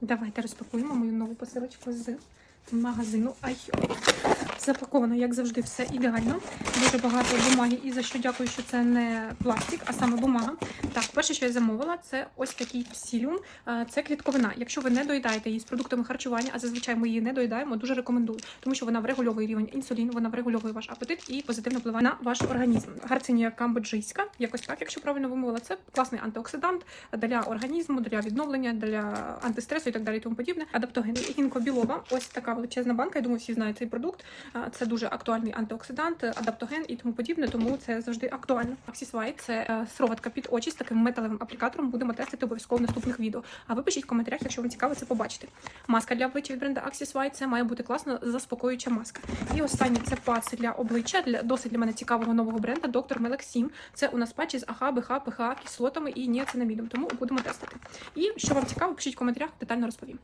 Давайте розпакуємо мою нову посилочку з магазину Айо. Запаковано, як завжди, все ідеально. Дуже багато бумаги, і за що дякую, що це не пластик, а саме бумага. Так, перше, що я замовила, це ось такий псіліум. Е, Це клітковина. Якщо ви не доїдаєте її з продуктами харчування, а зазвичай ми її не доїдаємо, дуже рекомендую, тому що вона врегульовує рівень інсуліну, вона врегульовує ваш апетит і позитивно впливає на ваш організм. Гарцинія камбоджийська, якось так, якщо правильно вимовила, це класний антиоксидант для організму, для відновлення, для антистресу і так далі. і Тому подібне. Адаптоген гінкобілова. Ось така величезна банка. Я думаю, всі знають цей продукт. Це дуже актуальний антиоксидант, адаптоген і тому подібне, тому це завжди актуально. Axis це е, сироватка під очі з таким металевим аплікатором. Будемо тестити обов'язково в наступних відео. А ви пишіть в коментарях, якщо вам цікаво це побачити. Маска для обличчя від бренду Axis це має бути класна заспокоююча маска. І останнє це пац для обличчя для досить для мене цікавого нового бренду Dr. Melaxim. Це у нас патчі з АХ, БХ, ПХ, кислотами і ніацинамідом. Тому будемо тестити. І що вам цікаво, пишіть в коментарях, детально розповім.